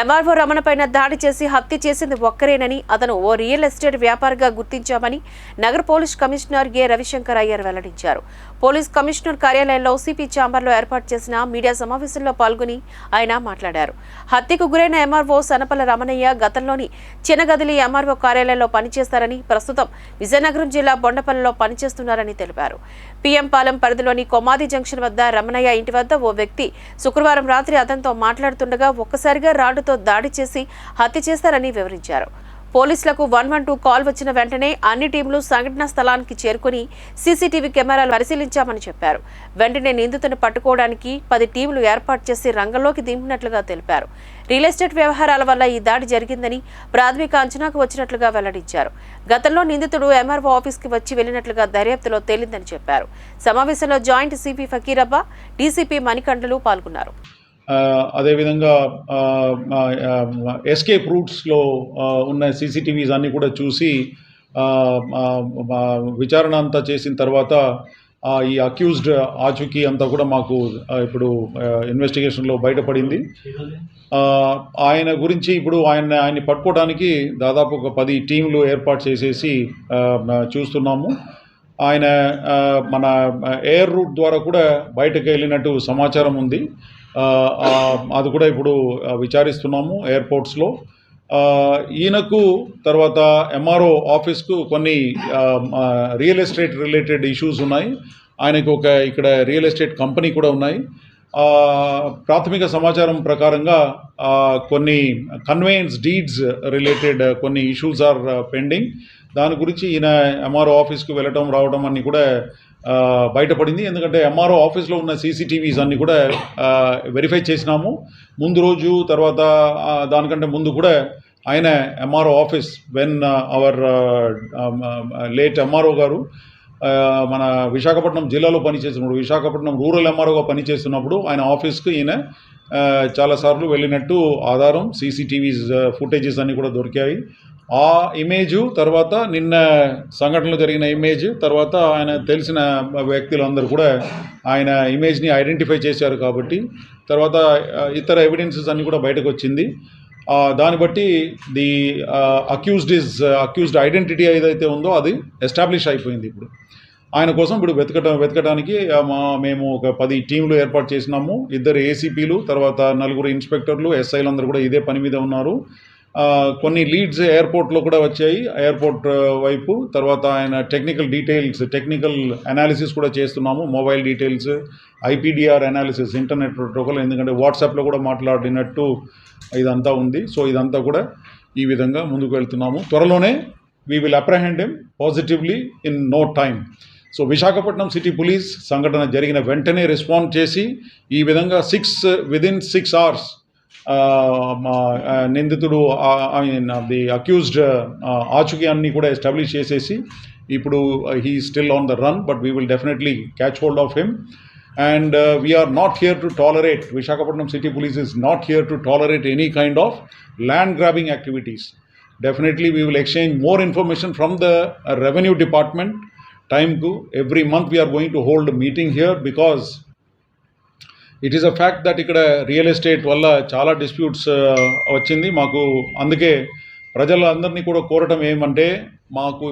MRO రమణపైన దాడి చేసి హత్య చేసింది ఒక్కరేనని అతను ఓ రియల్ ఎస్టేట్ వ్యాపారిగా గుర్తించామని నగర police commissioner A Ravishankar Iyer వెల్లడించారు. పోలీస్ కమిషనర్ కార్యాలయంలో సిపి ఛాంబర్లో ఏర్పాటు చేసిన మీడియా సమావేశంలో పాల్గొని ఆయన మాట్లాడారు. హత్యకు గురైన ఎంఆర్ఓ సనపల రమణయ్య గతంలోని చిన్నగదిలి ఎంఆర్ఓ కార్యాలయంలో పనిచేస్తారని ప్రస్తుతం విజయనగరం జిల్లా బొండపల్లిలో పనిచేస్తున్నారని తెలిపారు. పిఎం పాలెం పరిధిలోని కొమాది జంక్షన్ వద్ద రమణయ్య ఇంటి వద్ద ఓ వ్యక్తి శుక్రవారం రాత్రి అతనితో మాట్లాడుతుండగా ఒక్కసారిగా రాడు రాడ్డుతో దాడి చేసి హత్య చేస్తారని వివరించారు. పోలీసులకు వన్ వన్ టూ కాల్ వచ్చిన వెంటనే అన్ని టీంలు సంఘటనా స్థలానికి చేరుకుని సీసీటీవీ కెమెరాలు పరిశీలించామని చెప్పారు. వెంటనే నిందితుని పట్టుకోవడానికి పది టీంలు ఏర్పాటు చేసి రంగంలోకి దింపినట్లుగా తెలిపారు. రియల్ ఎస్టేట్ వ్యవహారాల వల్ల ఈ దాడి జరిగిందని ప్రాథమిక అంచనాకు వచ్చినట్లుగా వెల్లడించారు. గతంలో నిందితుడు ఎంఆర్ఓ ఆఫీస్కి వచ్చి వెళ్ళినట్లుగా దర్యాప్తులో తేలిందని చెప్పారు. సమావేశంలో జాయింట్ సిపి ఫకీరబ్బా డీసీపీ మణికండలు పాల్గొన్నారు. అదేవిధంగా ఎస్కేప్ రూట్స్లో ఉన్న సీసీటీవీస్ అన్నీ కూడా చూసి విచారణ అంతా చేసిన తర్వాత ఈ అక్యూజ్డ్ ఆచూకీ అంతా కూడా మాకు ఇప్పుడు ఇన్వెస్టిగేషన్లో బయటపడింది. ఆయన గురించి ఇప్పుడు ఆయన ఆయన్ని పట్టుకోవడానికి దాదాపు ఒక పది టీంలు ఏర్పాటు చేసేసి చూస్తున్నాము. ఆయన మన ఎయిర్ రూట్ ద్వారా కూడా బయటకు వెళ్ళినట్టు సమాచారం ఉంది. అది కూడా ఇప్పుడు విచారిస్తున్నాము ఎయిర్పోర్ట్స్లో ఈయనకు తర్వాత ఎంఆర్ఓ ఆఫీస్కు కొన్ని రియల్ ఎస్టేట్ రిలేటెడ్ ఇష్యూస్ ఉన్నాయి. ఆయనకు ఒక ఇక్కడ రియల్ ఎస్టేట్ కంపెనీ కూడా ఉన్నాయి. ప్రాథమిక సమాచారం ప్రకారంగా కొన్ని కన్వేయన్స్ డీడ్స్ రిలేటెడ్ కొన్ని ఇష్యూస్ ఆర్ పెండింగ్ దాని గురించి ఈయన ఎంఆర్ఓ ఆఫీస్కి వెళ్ళటం రావడం అన్నీ కూడా బయటపడింది. ఎందుకంటే ఎంఆర్ఓ ఆఫీస్లో ఉన్న సీసీటీవీస్ అన్నీ కూడా వెరిఫై చేసినాము. ముందు రోజు తర్వాత దానికంటే ముందు కూడా ఆయన MRO office when our late MRO గారు మన విశాఖపట్నం జిల్లాలో పనిచేస్తున్నప్పుడు విశాఖపట్నం రూరల్ ఎంఆర్ఓగా పనిచేస్తున్నప్పుడు ఆయన ఆఫీస్కి ఈయన చాలాసార్లు వెళ్ళినట్టు ఆధారం సీసీటీవీస్ ఫుటేజెస్ అన్నీ కూడా దొరికాయి. ఆ ఇమేజు తర్వాత నిన్న సంఘటనలు జరిగిన ఇమేజ్ తర్వాత ఆయన తెలిసిన వ్యక్తులందరూ కూడా ఆయన ఇమేజ్ని ఐడెంటిఫై చేశారు కాబట్టి తర్వాత ఇతర ఎవిడెన్సెస్ అన్నీ కూడా బయటకు వచ్చింది దాన్ని బట్టి the accused is accused identity ఏదైతే ఉందో అది ఎస్టాబ్లిష్ అయిపోయింది ఇప్పుడు. ఆయన కోసం ఇప్పుడు వెతకటం వెతకడానికి మా మేము ఒక పది టీంలు ఏర్పాటు చేసినాము. ఇద్దరు ఏసీపీలు తర్వాత నలుగురు ఇన్స్పెక్టర్లు ఎస్ఐలు అందరూ కూడా ఇదే పని మీద ఉన్నారు. కొన్ని లీడ్స్ ఎయిర్పోర్ట్లో కూడా వచ్చాయి. ఎయిర్పోర్ట్ వైపు తర్వాత ఆయన టెక్నికల్ డీటెయిల్స్ టెక్నికల్ అనాలిసిస్ కూడా చేస్తున్నాము. Mobile details IPDR analysis internet protocol ఎందుకంటే వాట్సాప్లో కూడా మాట్లాడినట్టు ఇదంతా ఉంది. సో ఇదంతా కూడా ఈ విధంగా ముందుకు వెళ్తున్నాము. త్వరలోనే we will apprehend him positively in no time so Visakhapatnam city police సంఘటన జరిగిన వెంటనే రెస్పాండ్ చేసి ఈ విధంగా సిక్స్ విదిన్ సిక్స్ అవర్స్ నిందితుడు ఐ మీన్ ది అక్యూజ్డ్ ఆచుకి అన్ని కూడా ఎస్టాబ్లిష్ చేసేసి ఇప్పుడు he still on the run but we will definitely catch hold of him and uh, we are not here to tolerate Visakhapatnam City Police is not here to tolerate any kind of land grabbing activities. Definitely, we will exchange more information from the uh, revenue department. Time to every month we are going to hold a meeting here because it is a fact that ఇక్కడ real estate వల్ల చాలా disputes uh, వచ్చింది. మాకు అందుకే ప్రజలందరినీ కూడా కోరటం ఏమంటే మాకు